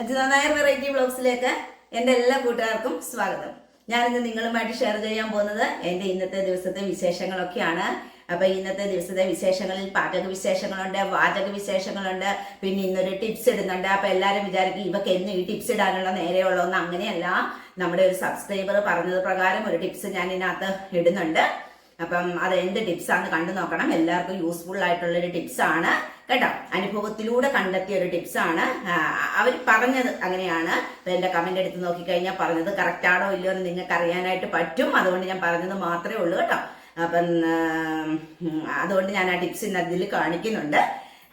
Ajitha Nair variety ബ്ലോഗ്സിലേക്ക് എന്റെ എല്ലാ കൂട്ടുകാർക്കും സ്വാഗതം. ഞാനിന്ന് നിങ്ങളുമായിട്ട് ഷെയർ ചെയ്യാൻ പോകുന്നത് എന്റെ ഇന്നത്തെ ദിവസത്തെ വിശേഷങ്ങളൊക്കെയാണ്. അപ്പൊ ഇന്നത്തെ ദിവസത്തെ വിശേഷങ്ങളിൽ പാചക വിശേഷങ്ങളുണ്ട് വാചക വിശേഷങ്ങളുണ്ട് പിന്നെ ഇന്നൊരു ടിപ്സ് ഇടുന്നുണ്ട്. അപ്പൊ എല്ലാവരും വിചാരിക്കും ഇവക്ക് എന്ന് ഈ ടിപ്സ് ഇടാനുള്ള നേരെയുള്ളതെന്ന് അങ്ങനെയല്ല നമ്മുടെ ഒരു സബ്സ്ക്രൈബർ പറഞ്ഞത് പ്രകാരം ഒരു ടിപ്സ് ഞാൻ ഇതിനകത്ത് ഇടുന്നുണ്ട്. അപ്പം അത് എന്ത് ടിപ്സാന്ന് കണ്ടു നോക്കണം. എല്ലാവർക്കും യൂസ്ഫുൾ ആയിട്ടുള്ള ഒരു ടിപ്സാണ് കേട്ടോ? അനുഭവത്തിലൂടെ കണ്ടെത്തിയ ഒരു ടിപ്സാണ് അവർ പറഞ്ഞത് അങ്ങനെയാണ്. എന്റെ കമന്റ് എടുത്ത് നോക്കിക്കഴിഞ്ഞാൽ പറഞ്ഞത് കറക്റ്റ് ആണോ ഇല്ലയോ എന്ന് നിങ്ങൾക്ക് അറിയാനായിട്ട് പറ്റും. അതുകൊണ്ട് ഞാൻ പറഞ്ഞത് മാത്രമേ ഉള്ളൂ കേട്ടോ. അപ്പം അതുകൊണ്ട് ഞാൻ ആ ടിപ്സ് ഇന്ന് അതിൽ കാണിക്കുന്നുണ്ട്.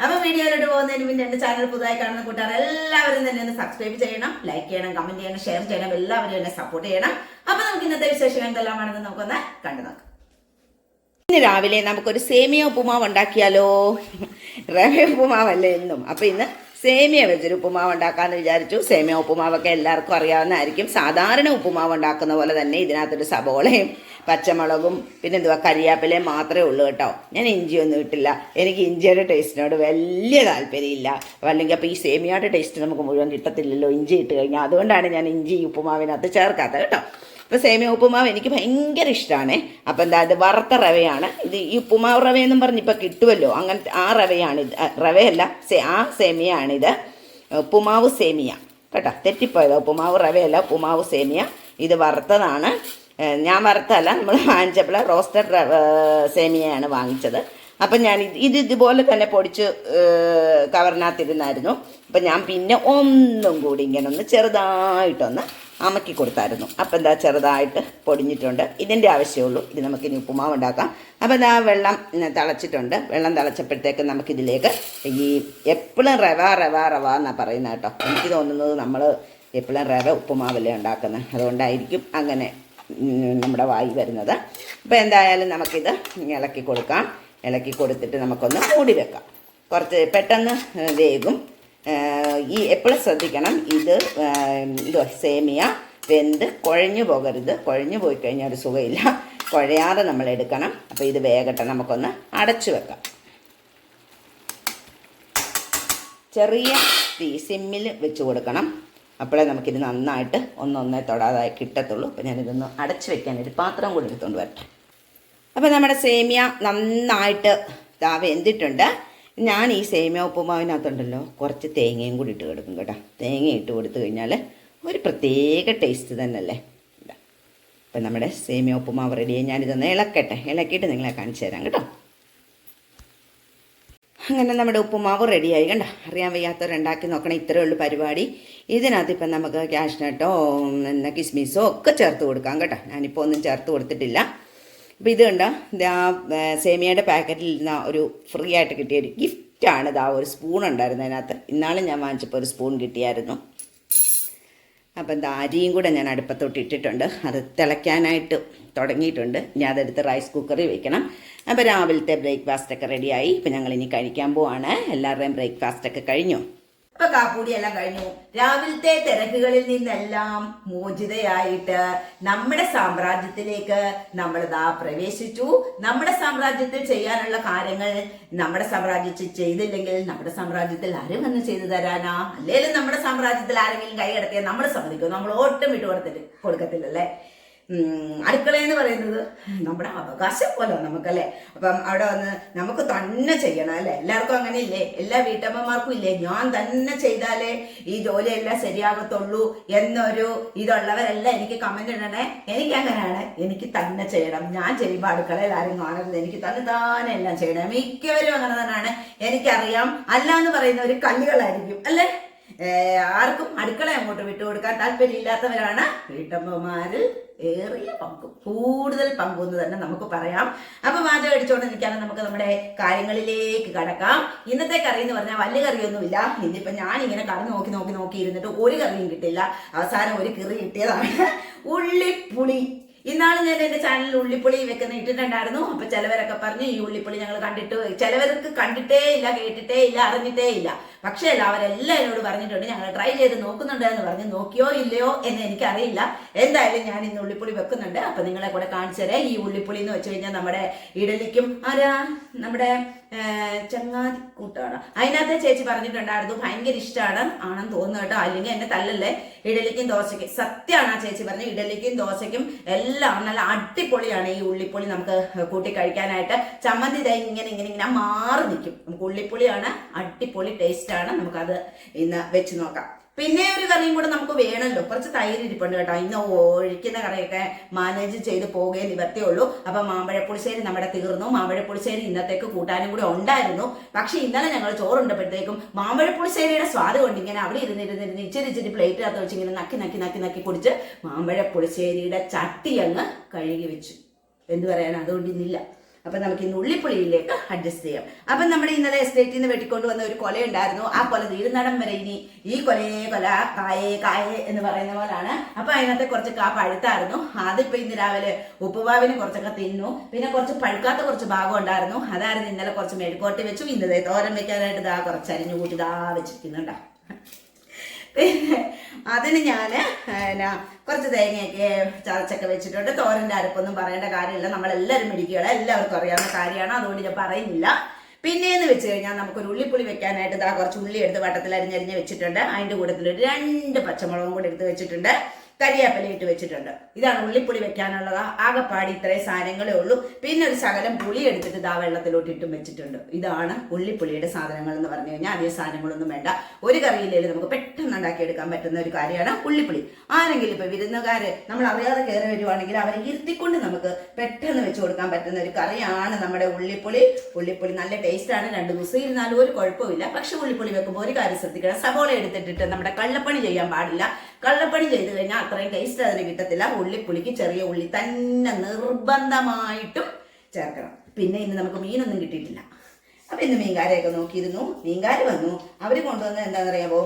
അപ്പൊ വീഡിയോയിലോട്ട് പോകുന്നതിന് മുന്നേ എന്റെ ചാനൽ പുതുതായി കാണുന്ന കൂട്ടുകാർ എല്ലാവരും തന്നെ ഒന്ന് സബ്സ്ക്രൈബ് ചെയ്യണം ലൈക്ക് ചെയ്യണം കമന്റ് ചെയ്യണം ഷെയർ ചെയ്യണം എല്ലാവരും എന്നെ സപ്പോർട്ട് ചെയ്യണം. അപ്പൊ നമുക്ക് ഇന്നത്തെ വിശേഷങ്ങൾ എന്തെല്ലാമാണെന്ന് നമുക്കൊന്ന് കണ്ടു നോക്കാം. ഇന്ന് രാവിലെ നമുക്കൊരു സേമിയ ഉപ്പുമാവ് ഉണ്ടാക്കിയാലോ? റവ ഉപ്പുമാവല്ലേ എന്നും. അപ്പോൾ ഇന്ന് സേമിയ വെച്ചൊരു ഉപ്പുമാവ് ഉണ്ടാക്കാന്ന് വിചാരിച്ചു. സേമിയ ഉപ്പുമാവൊക്കെ എല്ലാവർക്കും അറിയാവുന്നതായിരിക്കും. സാധാരണ ഉപ്പുമാവ് ഉണ്ടാക്കുന്ന പോലെ തന്നെ ഇതിനകത്തൊരു സബോളയും പച്ചമുളകും പിന്നെ എന്തുവാ കരിയാപ്പിലയും മാത്രമേ ഉള്ളൂ കേട്ടോ. ഞാൻ ഇഞ്ചിയൊന്നും ഇട്ടില്ല. എനിക്ക് ഇഞ്ചിയുടെ ടേസ്റ്റിനോട് വലിയ താല്പര്യമില്ല. അല്ലെങ്കിൽ അപ്പോൾ ഈ സേമിയയുടെ ടേസ്റ്റ് നമുക്ക് മുഴുവൻ കിട്ടത്തില്ലല്ലോ ഇഞ്ചി ഇട്ട് കഴിഞ്ഞാൽ. അതുകൊണ്ടാണ് ഞാൻ ഇഞ്ചി ഉപ്പുമാവിനകത്ത് ചേർക്കാത്തത് കേട്ടോ. അപ്പോൾ സേമിയ ഉപ്പുമാവ് എനിക്ക് ഭയങ്കര ഇഷ്ടമാണ് അപ്പം എന്താ ഇത് വറുത്ത റവയാണ്. ഇത് ഈ ഉപ്പുമാവ് റവയെന്നും പറഞ്ഞ് ഇപ്പോൾ കിട്ടുമല്ലോ അങ്ങനത്തെ ആ റവയാണ് ഇത്. റവയല്ല സേ ആ സേമിയാണിത് ഉപ്പുമാവ് സേമിയ. കേട്ടോ തെറ്റിപ്പോയത്. ഉപ്പുമാവ് റവയല്ല ഉപ്പുമാവ് സേമിയ. ഇത് വറുത്തതാണ്. ഞാൻ വറുത്തല്ല നമ്മൾ വാങ്ങിച്ചപ്പോൾ റോസ്റ്റഡ് സേമിയയാണ് വാങ്ങിച്ചത്. അപ്പം ഞാൻ ഇത് ഇത് ഇതുപോലെ തന്നെ പൊടിച്ച് കവറിനകത്തിരുന്നായിരുന്നു. അപ്പം ഞാൻ പിന്നെ ഒന്നും കൂടി ഇങ്ങനെ ഒന്ന് ചെറുതായിട്ടൊന്ന് അമക്കി കൊടുത്തായിരുന്നു. അപ്പം എന്താ ചെറുതായിട്ട് പൊടിഞ്ഞിട്ടുണ്ട്. ഇതിന്റെ ആവശ്യമുള്ളൂ ഇത് നമുക്ക് ഇനി ഉപ്പുമാവ് ഉണ്ടാക്കാം. അപ്പം ഇതാ വെള്ളം തിളച്ചിട്ടുണ്ട്. വെള്ളം തിളച്ചപ്പോഴത്തേക്ക് നമുക്കിതിലേക്ക് ഈ എപ്പോഴും റവ റവ റവ എന്നാണ് പറയുന്നത് കേട്ടോ. എനിക്ക് തോന്നുന്നത് നമ്മൾ എപ്പോഴും റവ ഉപ്പുമാവല്ലേ ഉണ്ടാക്കുന്നത്. അതുകൊണ്ടായിരിക്കും അങ്ങനെ നമ്മുടെ വായി വരുന്നത്. അപ്പോൾ എന്തായാലും നമുക്കിത് ഇളക്കി കൊടുക്കാം. ഇളക്കി കൊടുത്തിട്ട് നമുക്കൊന്ന് മൂടി വെക്കാം. കുറച്ച് പെട്ടെന്ന് ഏഹ് ഈ എപ്പോഴും ശ്രദ്ധിക്കണം. ഇത് ഇത് സേമിയ വെന്ത് കുഴഞ്ഞു പോകരുത്. കുഴഞ്ഞു പോയി കഴിഞ്ഞാൽ ഒരു സുഖമില്ല. കുഴയാതെ നമ്മൾ എടുക്കണം. അപ്പോൾ ഇത് വേഗട്ടെ നമുക്കൊന്ന് അടച്ചു വെക്കാം. ചെറിയ തീ സിമ്മിൽ വെച്ച് കൊടുക്കണം. അപ്പോഴേ നമുക്കിത് നന്നായിട്ട് ഒന്നൊന്നേ തൊടാതായി കിട്ടത്തുള്ളൂ. അപ്പോൾ ഞാനിതൊന്ന് അടച്ചു വെക്കാൻ ഒരു പാത്രം കൂടി എടുത്തുകൊണ്ട് വരട്ടെ. അപ്പോൾ നമ്മുടെ സേമിയ നന്നായിട്ട് ദാ വെന്തിട്ടുണ്ട്. ഞാൻ ഈ സേമിയ ഉപ്പുമാവിനകത്തുണ്ടല്ലോ കുറച്ച് തേങ്ങയും കൂടി ഇട്ട് കൊടുക്കും കേട്ടോ. തേങ്ങ ഇട്ട് കൊടുത്തു കഴിഞ്ഞാൽ ഒരു പ്രത്യേക ടേസ്റ്റ് തന്നെയല്ലേ. അപ്പം നമ്മുടെ സേമിയ ഉപ്പുമാവ് റെഡിയായി ഞാനിതൊന്ന് ഇളക്കട്ടെ. ഇളക്കിയിട്ട് നിങ്ങളെ കാണിച്ചു തരാം കേട്ടോ. അങ്ങനെ നമ്മുടെ ഉപ്പുമാവ് റെഡിയായി കണ്ടോ? അറിയാൻ വയ്യാത്തവരുണ്ടാക്കി നോക്കണം. ഇത്രയേ ഉള്ളൂ പരിപാടി. ഇതിനകത്ത് ഇപ്പം നമുക്ക് ക്യാഷ്നട്ടോ പിന്നെ കിസ്മിസോ ഒക്കെ ചേർത്ത് കൊടുക്കാം കേട്ടോ. ഞാനിപ്പോൾ ഒന്നും ചേർത്ത് കൊടുത്തിട്ടില്ല. അപ്പോൾ ഇത് കണ്ട ഇതാ സേമിയയുടെ പാക്കറ്റിൽ ഇരുന്ന ഒരു ഫ്രീ ആയിട്ട് കിട്ടിയ ഒരു ഗിഫ്റ്റാണ് ഇതാ. ഒരു സ്പൂൺ ഉണ്ടായിരുന്നു അതിനകത്ത്. ഇന്നാളും ഞാൻ വാങ്ങിച്ചപ്പോൾ ഒരു സ്പൂൺ കിട്ടിയായിരുന്നു. അപ്പം എന്താ അരിയും കൂടെ ഞാൻ അടുപ്പത്തോട്ട് ഇട്ടിട്ടുണ്ട്. അത് തിളയ്ക്കാനായിട്ട് തുടങ്ങിയിട്ടുണ്ട്. ഞാൻ അതെടുത്ത് റൈസ് കുക്കറിൽ വെക്കണം. അപ്പോൾ രാവിലത്തെ ബ്രേക്ക്ഫാസ്റ്റ് ഒക്കെ റെഡിയായി ഇപ്പം ഞങ്ങൾ ഇനി കഴിക്കാൻ പോവാണ്. എല്ലാവരുടെയും ബ്രേക്ക്ഫാസ്റ്റ് ഒക്കെ കഴിഞ്ഞു. ഇപ്പൊ കാപ്പൂടി എല്ലാം കഴിഞ്ഞു. രാവിലത്തെ തിരക്കുകളിൽ നിന്നെല്ലാം മോചിതയായിട്ട് നമ്മുടെ സാമ്രാജ്യത്തിലേക്ക് നമ്മൾ ദാ പ്രവേശിച്ചു. നമ്മുടെ സാമ്രാജ്യത്തിൽ ചെയ്യാനുള്ള കാര്യങ്ങൾ നമ്മുടെ സാമ്രാജ്യത്തിൽ ചെയ്തില്ലെങ്കിൽ നമ്മുടെ സാമ്രാജ്യത്തിൽ ആരും വന്ന് ചെയ്തു തരാനാ. അല്ലെങ്കിലും നമ്മുടെ സാമ്രാജ്യത്തിൽ ആരെങ്കിലും കൈ കിടത്തിയാൽ നമ്മൾ സമ്മതിക്കും. നമ്മൾ ഒട്ടും വിട്ടു കൊടുത്തിട്ട് കൊടുക്കത്തില്ലല്ലേ? അടുക്കള എന്ന് പറയുന്നത് നമ്മുടെ അവകാശം പോലെ നമുക്കല്ലേ? അപ്പം അവിടെ വന്ന് നമുക്ക് തന്നെ ചെയ്യണം അല്ലേ? എല്ലാവർക്കും അങ്ങനെ ഇല്ലേ എല്ലാ വീട്ടമ്മമാർക്കും ഇല്ലേ? ഞാൻ തന്നെ ചെയ്താലേ ഈ ജോലിയെല്ലാം ശരിയാകത്തുള്ളൂ എന്നൊരു ഇതുള്ളവരെല്ലാം എനിക്ക് കമന്റ് ഇടണേ. എനിക്ക് അങ്ങനെയാണ്. എനിക്ക് തന്നെ ചെയ്യണം. ഞാൻ ചെയ്യുമ്പോൾ അടുക്കളയിൽ ആരും കാണരുത്. എനിക്ക് തന്നെ താനെ എല്ലാം ചെയ്യണം. മിക്കവരും അങ്ങനെ തന്നെയാണ്. എനിക്കറിയാം. അല്ല എന്ന് പറയുന്ന പറയുന്നവർ കല്ലുകളായിരിക്കും. അല്ലേ? ആർക്കും അടുക്കള അങ്ങോട്ട് വിട്ടുകൊടുക്കാൻ താല്പര്യമില്ലാത്തവരാണ് വീട്ടമ്മമാരിൽ ഏറിയ പങ്കും കൂടുതൽ പങ്കും തന്നെ നമുക്ക് പറയാം. അപ്പൊ വാചകം അടിച്ചുകൊണ്ട് നിൽക്കാതെ നമുക്ക് നമ്മുടെ കാര്യങ്ങളിലേക്ക് കടക്കാം. ഇന്നത്തെ കറി എന്ന് പറഞ്ഞാൽ വലിയ കറിയൊന്നുമില്ല. ഇന്നിപ്പോ ഞാൻ ഇങ്ങനെ കറി നോക്കി നോക്കി നോക്കി ഇരുന്നിട്ട് ഒരു കറിയും കിട്ടില്ല. അവസാനം ഒരു കിറി കിട്ടിയതാണ് ഉള്ളിപ്പുളി. ഇന്നാൾ ഞാൻ എന്റെ ചാനലിൽ ഉള്ളിപ്പുളി വെക്കുന്ന ഇട്ടിട്ടുണ്ടായിരുന്നു. അപ്പൊ ചിലവരൊക്കെ പറഞ്ഞു ഈ ഉള്ളിപ്പുളി ഞങ്ങൾ കണ്ടിട്ട് ചിലവർക്ക് കണ്ടിട്ടേ ഇല്ല കേട്ടിട്ടേ ഇല്ല അറിഞ്ഞിട്ടേ ഇല്ല. പക്ഷേ അവരെല്ലാം എന്നോട് പറഞ്ഞിട്ടുണ്ട് ഞങ്ങൾ ട്രൈ ചെയ്ത് നോക്കുന്നുണ്ട് എന്ന് പറഞ്ഞ് നോക്കിയോ ഇല്ലയോ എന്ന് എനിക്കറിയില്ല. എന്തായാലും ഞാൻ ഇന്ന് ഉള്ളിപ്പുളി വെക്കുന്നുണ്ട്. അപ്പൊ നിങ്ങളെ കൂടെ കാണിച്ചു തരാം. ഈ ഉള്ളിപ്പുളി എന്ന് വെച്ച് കഴിഞ്ഞാൽ നമ്മുടെ ഇഡലിക്കും ആരാ? നമ്മുടെ ചങ്ങാതി കൂട്ടാണ്. അതിനകത്ത് ചേച്ചി പറഞ്ഞിട്ടുണ്ടായിരുന്നു ഭയങ്കര ഇഷ്ടമാണ് ആണെന്ന് തോന്നുന്നു കേട്ടോ. അല്ലെങ്കിൽ എന്നെ തല്ലല്ലേ? ഇഡലിക്കും ദോശയ്ക്കും. സത്യമാണ് ആ ചേച്ചി പറഞ്ഞത്. ഇഡലിക്കും ദോശയ്ക്കും എല്ലാം നല്ല അടിപൊളിയാണ് ഈ ഉള്ളിപ്പൊളി നമുക്ക് കൂട്ടി കഴിക്കാനായിട്ട്. ചമ്മന്തി ഇങ്ങനെ ഇങ്ങനെ ഇങ്ങനെ മാറി നിൽക്കും. നമുക്ക് ഉള്ളിപ്പൊളിയാണ് അടിപൊളി ടേസ്റ്റാണ് നമുക്കത് ഇന്ന് വെച്ച് നോക്കാം. പിന്നെ ഒരു കറിയും കൂടെ നമുക്ക് വേണമല്ലോ. കുറച്ച് തൈര് ഇരിപ്പുണ്ട് കേട്ടോ. ഇന്ന് ഒഴിക്കുന്ന കറിയൊക്കെ മാനേജ് ചെയ്ത് പോകേ നിവർത്തിയുള്ളൂ അപ്പൊ മാമ്പഴപ്പുളിശ്ശേരി നമ്മുടെ തീർന്നു. മാമ്പഴപ്പുളിശ്ശേരി ഇന്നത്തേക്ക് കൂട്ടാനും കൂടെ ഉണ്ടായിരുന്നു. പക്ഷെ ഇന്നലെ ഞങ്ങൾ ചോറുണ്ടപ്പോഴത്തേക്കും മാമ്പഴപ്പുളിശ്ശേരിയുടെ സ്വാദ് കൊണ്ട് ഇങ്ങനെ അവിടെ ഇരുന്നിരുന്നിരുന്ന് ഇച്ചിരി ഇച്ചിരി പ്ലേറ്റിനകത്ത് വെച്ച് ഇങ്ങനെ നക്കി നക്കി നക്കി നക്കി കുടിച്ച് മാമ്പഴപ്പുളിശ്ശേരിയുടെ ചട്ടി അങ്ങ് കഴുകി വെച്ചു. എന്ത് പറയാൻ അതുകൊണ്ട് ഇന്നില്ല. അപ്പൊ നമുക്ക് ഇന്ന് ഉള്ളിപ്പുളിയിലേക്ക് അഡ്ജസ്റ്റ് ചെയ്യാം. അപ്പൊ നമ്മുടെ ഇന്നലെ എസ്റ്റേറ്റിൽ നിന്ന് വെട്ടിക്കൊണ്ട് വന്ന ഒരു കൊല ഉണ്ടായിരുന്നു. ആ കൊല തീരുന്നടം വരെ ഇനി ഈ കൊലയെ കൊല കായേ കായേ എന്ന് പറയുന്ന പോലാണ്. അപ്പൊ അതിനകത്തെ കുറച്ച് കാ പഴുത്തായിരുന്നു അതിപ്പോ ഇന്ന് രാവിലെ ഉപ്പുവാവിന് കുറച്ചൊക്കെ തിന്നു. പിന്നെ കുറച്ച് പഴുക്കാത്ത കുറച്ച് ഭാഗം ഉണ്ടായിരുന്നു. അതായിരുന്നു ഇന്നലെ കുറച്ച് മെഴുക്കോട്ടി വെച്ചു. ഇന്നലെ തോരൻ വെക്കാനായിട്ട് ഇതാ കുറച്ച് അരിഞ്ഞു കൂട്ടി ദാ വെച്ചിരിക്കുന്നുണ്ടോ. പിന്നെ അതിന് ഞാൻ എന്നാ കുറച്ച് തേങ്ങയൊക്കെ ചതച്ചൊക്കെ വെച്ചിട്ടുണ്ട്. തോരന്റെ അരപ്പൊന്നും പറയേണ്ട കാര്യമില്ല. നമ്മളെല്ലാവരും മിടിക്കുകയാണ് എല്ലാവർക്കും അറിയാവുന്ന കാര്യമാണ്. അതുകൊണ്ട് ഞാൻ പറയുന്നില്ല. പിന്നെയെന്ന് വെച്ച് കഴിഞ്ഞാൽ നമുക്കൊരു ഉള്ളിപ്പുളി വെക്കാനായിട്ട് ഇതാ കുറച്ച് ഉള്ളി എടുത്ത് വട്ടത്തിൽ അരിഞ്ഞരിഞ്ഞ് വെച്ചിട്ടുണ്ട്. അതിന്റെ കൂട്ടത്തിൽ രണ്ട് പച്ചമുളകും കൂടി എടുത്ത് വെച്ചിട്ടുണ്ട്. കരിയാപ്പല ഇട്ട് വെച്ചിട്ടുണ്ട്. ഇതാണ് ഉള്ളിപ്പുളി വെക്കാനുള്ളത്. ആകെപ്പാടി ഇത്രയും സാധനങ്ങളേ ഉള്ളൂ. പിന്നെ ഒരു ശകലം പുളി എടുത്തിട്ട് ദാ വെള്ളത്തിലോട്ട് ഇട്ടും വെച്ചിട്ടുണ്ട്. ഇതാണ് ഉള്ളിപ്പുളിയുടെ സാധനങ്ങൾ എന്ന് പറഞ്ഞു കഴിഞ്ഞാൽ അധികം സാധനങ്ങളൊന്നും വേണ്ട. ഒരു കറിയില്ലെങ്കിൽ നമുക്ക് പെട്ടെന്ന് ഉണ്ടാക്കിയെടുക്കാൻ പറ്റുന്ന ഒരു കാര്യമാണ് ഉള്ളിപ്പുളി. ആരെങ്കിലും ഇപ്പൊ വിരുന്നുകാര് നമ്മൾ അറിയാതെ കയറി വരുവാണെങ്കിൽ അവരെ ഇരുത്തിക്കൊണ്ട് നമുക്ക് പെട്ടെന്ന് വെച്ച് കൊടുക്കാൻ പറ്റുന്ന ഒരു കറിയാണ് നമ്മുടെ ഉള്ളിപ്പുളി. ഉള്ളിപ്പുളി നല്ല ടേസ്റ്റാണ് രണ്ട് ദിവസം ഇരുന്നാലും ഒരു കുഴപ്പമില്ല പക്ഷെ ഉള്ളിപ്പുളി വെക്കുമ്പോൾ ഒരു കാര്യം ശ്രദ്ധിക്കണം. സവോള എടുത്തിട്ടിട്ട് നമ്മുടെ കള്ളപ്പണി ചെയ്യാൻ പാടില്ല. കള്ളപ്പണി ചെയ്ത് കഴിഞ്ഞാൽ അത്രയും ടേസ്റ്റ് അതിന് കിട്ടത്തില്ല. ഉള്ളിപ്പുളിക്ക് ചെറിയ ഉള്ളി തന്നെ നിർബന്ധമായിട്ടും ചേർക്കണം. പിന്നെ ഇന്ന് നമുക്ക് മീനൊന്നും കിട്ടിയിട്ടില്ല. അപ്പൊ ഇന്ന് മീൻകാരെയൊക്കെ നോക്കിയിരുന്നു. മീൻകാര് വന്നു. അവർ കൊണ്ടുവന്നത് എന്താണെന്നറിയാമോ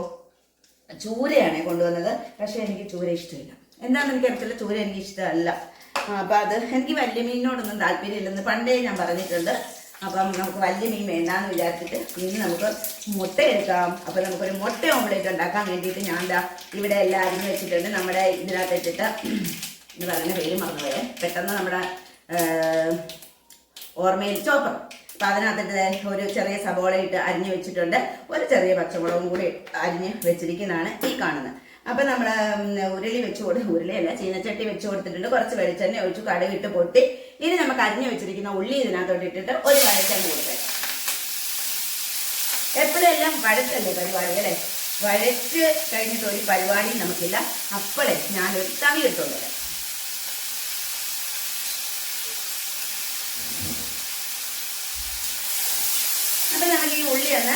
ചൂരയാണ് കൊണ്ടുവന്നത്. പക്ഷേ എനിക്ക് ചൂര ഇഷ്ടമില്ല. എന്താണെന്ന് എനിക്കറിയത്തില്ല ചൂര എനിക്ക് ഇഷ്ടമല്ല. അപ്പൊ അത് എനിക്ക് വലിയ മീനിനോടൊന്നും താല്പര്യമില്ലെന്ന് പണ്ടേ ഞാൻ പറഞ്ഞിട്ടുണ്ട്. അപ്പം നമുക്ക് വലിയ മീൻ വേണ്ടാന്ന് വിചാരിച്ചിട്ട് ഇനി നമുക്ക് മുട്ട എടുക്കാം. അപ്പം നമുക്കൊരു മുട്ട ഓംലേറ്റ് ഉണ്ടാക്കാൻ വേണ്ടിയിട്ട് ഞാൻ എന്താ ഇവിടെ എല്ലാം അരിഞ്ഞ് വെച്ചിട്ടുണ്ട്. നമ്മുടെ ഇതിനകത്ത് ഇട്ടിട്ട് എന്ന് പറയുന്ന പേര് മറന്നുപോയേ. പെട്ടെന്ന് നമ്മുടെ ഓർമ്മയിൽ ചോപ്പർ അപ്പം അതിനകത്തിട്ട് ഒരു ചെറിയ സബോള ഇട്ട് അരിഞ്ഞ് വെച്ചിട്ടുണ്ട്. ഒരു ചെറിയ പച്ചമുളകും കൂടി അരിഞ്ഞ് വെച്ചിരിക്കുന്നതാണ് ഈ കാണുന്നത്. അപ്പൊ നമ്മൾ ഉം, ഉരുളി വെച്ച് കൊടുത്ത് ഉരുളിയല്ല ചീനച്ചട്ടി വെച്ച് കൊടുത്തിട്ടുണ്ട്. കുറച്ച് വെളിച്ചെണ്ണ ഒഴിച്ചു കടുകിട്ട് പൊട്ടി. ഇനി നമുക്ക് അരിഞ്ഞു വെച്ചിരിക്കുന്ന ഉള്ളി ഇതിനകത്തോട്ട് ഇട്ടിട്ട് ഒരു വഴച്ചെണ്ണ കൊടുക്കാം എപ്പോഴും എല്ലാം വഴച്ചല്ലേ പരിപാടി അല്ലേ? വഴച്ച് കഴിഞ്ഞിട്ട് ഒരു പരിപാടി നമുക്കില്ല. അപ്പോഴേ ഞാനൊരു തവി എടുത്തോണ്ട് അപ്പൊ നമുക്ക് ഈ ഉള്ളി ഒന്ന്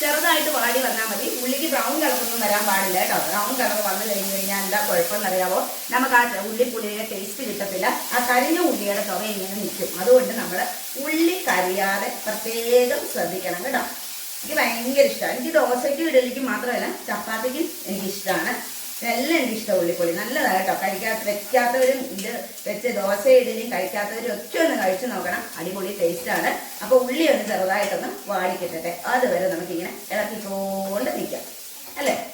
ചെറുതായിട്ട് വാടി വന്നാൽ മതി. ഉള്ളിക്ക് ബ്രൗൺ കളറൊന്നും വരാൻ പാടില്ല കേട്ടോ. ബ്രൗൺ കളർ വന്നു കഴിഞ്ഞ് കഴിഞ്ഞാൽ എന്താ കുഴപ്പമെന്നറിയാവോ നമുക്ക് ആ ഉള്ളിപ്പുള്ളിയുടെ ടേസ്റ്റ് കിട്ടത്തില്ല. ആ കരിഞ്ഞ ഉള്ളിയുടെ തുക ഇങ്ങനെ നിൽക്കും. അതുകൊണ്ട് നമ്മൾ ഉള്ളി കരിയാതെ പ്രത്യേകം ശ്രദ്ധിക്കണം കേട്ടോ. എനിക്ക് ഭയങ്കര ഇഷ്ടമാണ്. എനിക്ക് ദോശയ്ക്കും ഇഡലിക്കും മാത്രമല്ല ചപ്പാത്തിക്കും എനിക്ക് എല്ലാം എനിക്ക് ഇഷ്ടം ഉള്ളിപ്പൊളി. നല്ലതാണ് കേട്ടോ. കഴിക്കാത്ത വെക്കാത്തവരും ഇത് വെച്ച് ദോശ ഇഡലിയും കഴിക്കാത്തവരും ഒക്കെ ഒന്ന് കഴിച്ചു നോക്കണം. അടിപൊളി ടേസ്റ്റ് ആണ്. അപ്പൊ ഉള്ളി ഒന്ന് ചെറുതായിട്ടൊന്ന് വാടിക്കിട്ടട്ടെ. അതുവരെ നമുക്കിങ്ങനെ ഇളക്കിക്കൊണ്ട് നിൽക്കാം അല്ലേ?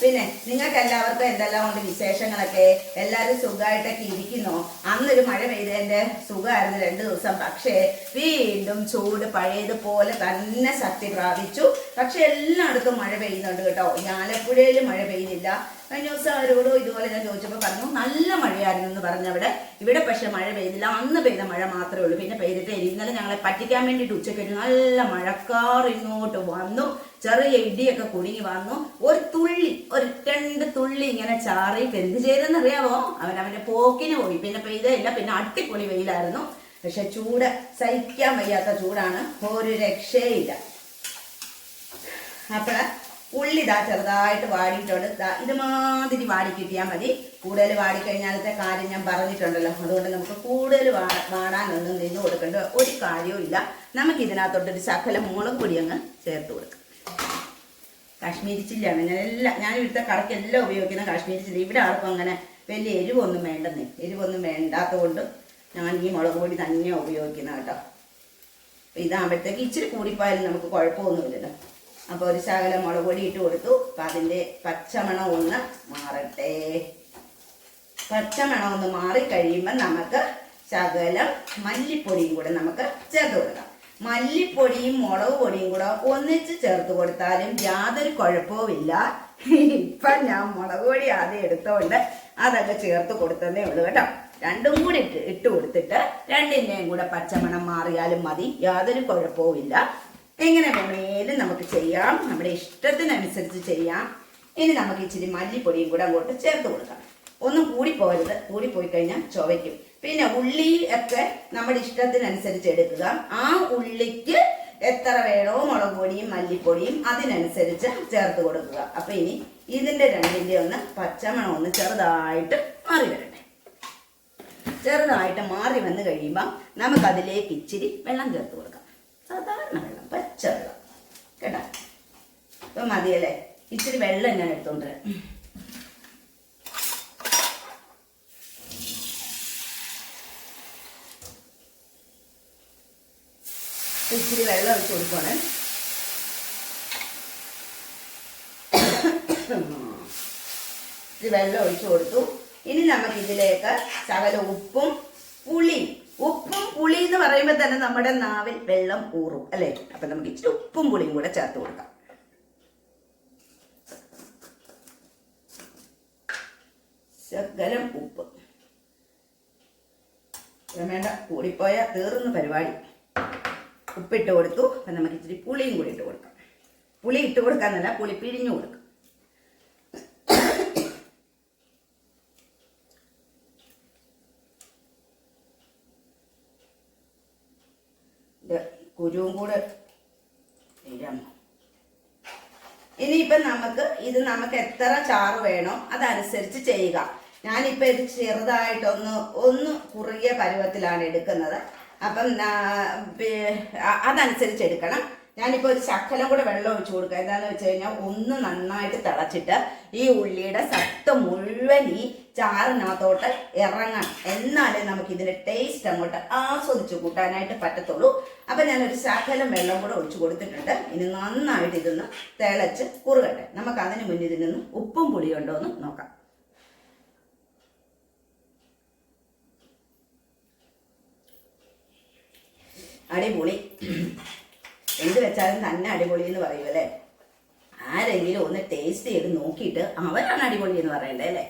പിന്നെ നിങ്ങൾക്ക് എല്ലാവർക്കും എന്തെല്ലാം ഉണ്ട് വിശേഷങ്ങളൊക്കെ? എല്ലാവരും സുഖമായിട്ടൊക്കെ ഇരിക്കുന്നോ? അന്നൊരു മഴ പെയ്തതിന്റെ സുഖമായിരുന്നു രണ്ടു ദിവസം. പക്ഷേ വീണ്ടും ചൂട് പഴയതുപോലെ തന്നെ ശക്തി പ്രാപിച്ചു. പക്ഷെ എല്ലായിടത്തും മഴ പെയ്യുന്നുണ്ട് കേട്ടോ. ഈ ആലപ്പുഴയിൽ മഴ പെയ്യുന്നില്ല. കഴിഞ്ഞ ദിവസം അവരോടും ഇതുപോലെ ഞാൻ ചോദിച്ചപ്പോൾ പറഞ്ഞു നല്ല മഴയായിരുന്നു എന്ന് പറഞ്ഞവിടെ ഇവിടെ പക്ഷെ മഴ പെയ്തില്ല അന്ന് പെയ്ത മഴ മാത്രമേ ഉള്ളൂ. പിന്നെ പെയ്തിട്ടേ. ഇന്നലെ ഞങ്ങളെ പറ്റിക്കാൻ വേണ്ടിയിട്ട് ഉച്ചയ്ക്ക് നല്ല മഴക്കാർ ഇങ്ങോട്ട് വന്നു. ചെറിയ ഇടിയൊക്കെ കുടുങ്ങി വന്നു. ഒരു തുള്ളി ഒരു രണ്ട് തുള്ളി ഇങ്ങനെ ചാറിയിട്ട് എന്ത് ചെയ്തെന്നറിയാവോ? അവൻ അവന്റെ പോക്കിന് പോയി. പിന്നെ പെയ്തേയില്ല. പിന്നെ അടുത്തിപ്പൊളി വെയിലായിരുന്നു. പക്ഷെ ചൂട് സഹിക്കാൻ വയ്യാത്ത ചൂടാണ്. ഒരു രക്ഷയില്ല. അപ്പോൾ ഉള്ളി ഇതാ ചെറുതായിട്ട് വാടിയിട്ടുണ്ട്. ഇതുമാതിരി വാടി കിട്ടിയാൽ മതി. കൂടുതൽ വാടിക്കഴിഞ്ഞാലത്തെ കാര്യം ഞാൻ പറഞ്ഞിട്ടുണ്ടല്ലോ. അതുകൊണ്ട് നമുക്ക് കൂടുതൽ വാടാനൊന്നും നിന്ന് കൊടുക്കേണ്ട ഒരു കാര്യവും ഇല്ല. നമുക്ക് ഇതിനകത്തോട്ടൊരു ശകല മുളക് കൂടി അങ്ങ് ചേർത്ത് കൊടുക്കാം. കാശ്മീരി ചില്ലിയാണ് ഞാൻ എല്ലാം ഞാൻ ഇവിടുത്തെ കടയ്ക്ക് എല്ലാം ഉപയോഗിക്കുന്ന കാശ്മീരി ചില്ലി. ഇവിടെ ആർക്കും അങ്ങനെ വലിയ എരിവൊന്നും വേണ്ടെന്നേ എരിവൊന്നും വേണ്ടാത്തത് കൊണ്ട് ഞാൻ ഈ മുളക് പൊടി തന്നെയാണ് ഉപയോഗിക്കുന്നത് കേട്ടോ. ഇതാകുമ്പോഴത്തേക്ക് ഇച്ചിരി കൂടിപ്പോയാലും നമുക്ക് കുഴപ്പമൊന്നുമില്ലല്ലോ. അപ്പോൾ ഒരു ശകലം മുളക് പൊടി ഇട്ട് കൊടുത്തു. അപ്പം അതിന്റെ പച്ചമണം ഒന്ന് മാറട്ടെ. പച്ചമണം ഒന്ന് മാറി കഴിയുമ്പോൾ നമുക്ക് ശകലം മല്ലിപ്പൊടിയും കൂടെ നമുക്ക് ചേർത്ത് കൊടുക്കാം. മല്ലിപ്പൊടിയും മുളക് പൊടിയും കൂടെ ഒന്നിച്ച് ചേർത്ത് കൊടുത്താലും യാതൊരു കുഴപ്പവുമില്ല ഇപ്പം ഞാൻ മുളക് പൊടി ആദ്യം എടുത്തോണ്ട് അതൊക്കെ ചേർത്ത് കൊടുത്തതേ ഉള്ളൂ കേട്ടോ. രണ്ടും കൂടി ഇട്ട് ഇട്ട് കൊടുത്തിട്ട് രണ്ടിന്റെയും കൂടെ പച്ചമണം മാറിയാലും മതി. യാതൊരു കുഴപ്പവുമില്ല എങ്ങനെ വേണേലും നമുക്ക് ചെയ്യാം. നമ്മുടെ ഇഷ്ടത്തിനനുസരിച്ച് ചെയ്യാം. ഇനി നമുക്ക് ഇച്ചിരി മല്ലിപ്പൊടിയും കൂടെ അങ്ങോട്ട് ചേർത്ത് കൊടുക്കാം. ഒന്നും കൂടിപ്പോകരുത് കൂടിപ്പോയി കഴിഞ്ഞാൽ ചുവയ്ക്കും. പിന്നെ ഉള്ളി ഒക്കെ നമ്മുടെ ഇഷ്ടത്തിനനുസരിച്ച് എടുക്കുക. ആ ഉള്ളിക്ക് എത്ര വേണോ മുളക് പൊടിയും മല്ലിപ്പൊടിയും അതിനനുസരിച്ച് ചേർത്ത് കൊടുക്കുക. അപ്പൊ ഇനി ഇതിന്റെ രണ്ടിന്റെ ഒന്ന് പച്ചമണം ഒന്ന് ചെറുതായിട്ട് മാറി വരട്ടെ. ചെറുതായിട്ട് മാറി വന്ന് കഴിയുമ്പോൾ നമുക്കതിലേക്ക് ഇച്ചിരി വെള്ളം ചേർത്ത് കൊടുക്കാം. സാധാരണ വെള്ളം കേട്ടോ? ഇപ്പൊ മതിയല്ലേ? ഇച്ചിരി വെള്ളം ഞാൻ എടുത്തോണ്ട് ഇച്ചിരി വെള്ളം ഒഴിച്ച് കൊടുക്കുവാണ്. ഇച്ചിരി വെള്ളം ഒഴിച്ചു കൊടുത്തു. ഇനി നമുക്ക് ഇതിലേക്ക് ശകല ഉപ്പും പുളി ഉപ്പും പുളി എന്ന് പറയുമ്പോൾ തന്നെ നമ്മുടെ നാവിൽ വെള്ളം ഊറും അല്ലേ? അപ്പൊ നമുക്ക് ഇച്ചിരി ഉപ്പും പുളിയും കൂടെ ചേർത്ത് കൊടുക്കാം. ശകലം ഉപ്പ്. വേണ്ട. കൂടിപ്പോയ തീർന്ന പരിപാടി. ഉപ്പിട്ട് കൊടുത്തു. അപ്പം നമുക്ക് ഇച്ചിരി പുളിയും കൂടി ഇട്ട് കൊടുക്കാം. പുളി ഇട്ട് കൊടുക്കാന്നല്ല പുളി പിഴിഞ്ഞു കൊടുക്കാം ഇത് കുരുവും കൂടെ ഇടാം ഇനിയിപ്പം നമുക്ക് ഇത് നമുക്ക് എത്ര ചാറ് വേണോ അതനുസരിച്ച് ചെയ്യുക. ഞാനിപ്പോൾ ഇത് ചെറുതായിട്ടൊന്ന് ഒന്ന് കുറുകിയ പരുവത്തിലാണ് എടുക്കുന്നത്. അപ്പം അതനുസരിച്ച് എടുക്കണം. ഞാനിപ്പോൾ ഒരു ശക്കലം കൂടെ വെള്ളം ഒഴിച്ചു കൊടുക്കുക എന്താണെന്ന് വെച്ച് കഴിഞ്ഞാൽ ഒന്ന് നന്നായിട്ട് തിളച്ചിട്ട് ഈ ഉള്ളിയുടെ സത്ത് മുഴുവൻ ഈ ചാറിനകത്തോട്ട് ഇറങ്ങണം. എന്നാലേ നമുക്ക് ഇതിന്റെ ടേസ്റ്റ് അങ്ങോട്ട് ആസ്വദിച്ച് കൂട്ടാനായിട്ട് പറ്റത്തുള്ളൂ. അപ്പം ഞാനൊരു ശകലം വെള്ളം കൂടെ ഒഴിച്ചു കൊടുത്തിട്ടുണ്ട്. ഇനി നന്നായിട്ട് ഇതൊന്ന് തിളച്ച് കുറുകട്ടെ. നമുക്ക് അതിന് മുന്നിൽ ഇതിൽ നിന്ന് ഉപ്പും പുളിയും ഉണ്ടോ എന്ന് നോക്കാം. അടിപൊളി. എന്ത് വെച്ചാലും തന്നെ അടിപൊളി എന്ന് പറയും അല്ലേ? ആരെങ്കിലും ഒന്ന് ടേസ്റ്റ് ചെയ്ത് നോക്കിയിട്ട് അവരാണ് അടിപൊളി എന്ന് പറയണ്ടേ അല്ലേ?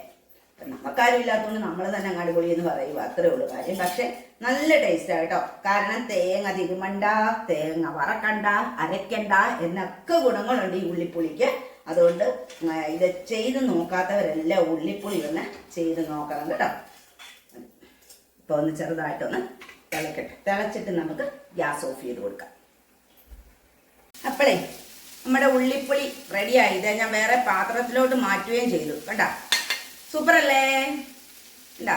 നമുക്കാരും ഇല്ലാത്തതുകൊണ്ട് നമ്മൾ തന്നെ അടിപൊളി എന്ന് പറയുക അത്രേ ഉള്ളൂ കാര്യം. പക്ഷെ നല്ല ടേസ്റ്റ് കേട്ടോ. കാരണം തേങ്ങ തിരുമണ്ട തേങ്ങ വറക്കണ്ട അരയ്ക്കണ്ട എന്നൊക്കെ ഗുണങ്ങളുണ്ട് ഈ ഉള്ളിപ്പുളിക്ക്. അതുകൊണ്ട് ഇത് ചെയ്ത് നോക്കാത്തവരെല്ലാം ഉള്ളിപ്പുളി ഒന്ന് ചെയ്ത് നോക്കണം കേട്ടോ. ഇപ്പൊ ഒന്ന് ചെറുതായിട്ടൊന്ന് തിളക്കട്ടെ. തിളച്ചിട്ട് നമുക്ക് ഗ്യാസ് ഓഫ് ചെയ്ത് കൊടുക്കാം. അപ്പോഴേ നമ്മുടെ ഉള്ളിപ്പുളി റെഡിയായി ഇത് ഞാൻ വേറെ പാത്രത്തിലോട്ട് മാറ്റുകയും ചെയ്തു. കേട്ടാ സൂപ്പർ അല്ലേ ഉണ്ടാ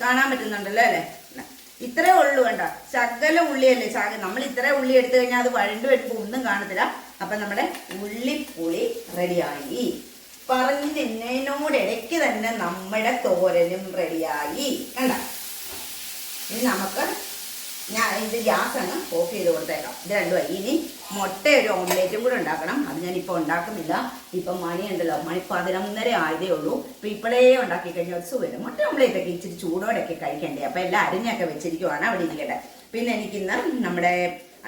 കാണാൻ പറ്റുന്നുണ്ടല്ലോ അല്ലേ? ഇണ്ടാ. ഇത്രേ ഉള്ളൂ കണ്ടോ? ശകല ഉള്ളിയല്ലേ ശക നമ്മൾ ഇത്രേ ഉള്ളി എടുത്തു കഴിഞ്ഞാൽ അത് വഴണ്ടു വരുമ്പോൾ ഒന്നും കാണത്തില്ല. അപ്പൊ നമ്മുടെ ഉള്ളിപ്പുളി റെഡിയായി പറഞ്ഞു തിന്നതിനോടിടയ്ക്ക് തന്നെ നമ്മുടെ തോരനും റെഡിയായി കണ്ട? ഇനി നമുക്ക് ഞാൻ ഇത് ഗ്യാസ് അങ്ങ് ഓഫ് ചെയ്ത് കൊടുത്തേക്കാം. ഇത് രണ്ടുമായി ഇനി മുട്ട ഒരു ഓംലേറ്റും കൂടെ ഉണ്ടാക്കണം. അത് ഞാനിപ്പോൾ ഉണ്ടാക്കുന്നില്ല. ഇപ്പം മണിയുണ്ടല്ലോ. മണി പതിനൊന്നര ആയതേ ഉള്ളൂ. ഇപ്പം ഇപ്പോഴേ ഉണ്ടാക്കി കഴിഞ്ഞാൽ ഒരു സുഖമില്ല. മുട്ട ഓംലേറ്റ് ഒക്കെ ഇച്ചിരി ചൂടോടെയൊക്കെ കഴിക്കണ്ടേ? അപ്പം എല്ലാം അരിഞ്ഞൊക്കെ വെച്ചിരിക്കുവാണ് അവിടെ ഇരിക്കട്ടെ. പിന്നെ എനിക്കിന്ന് നമ്മുടെ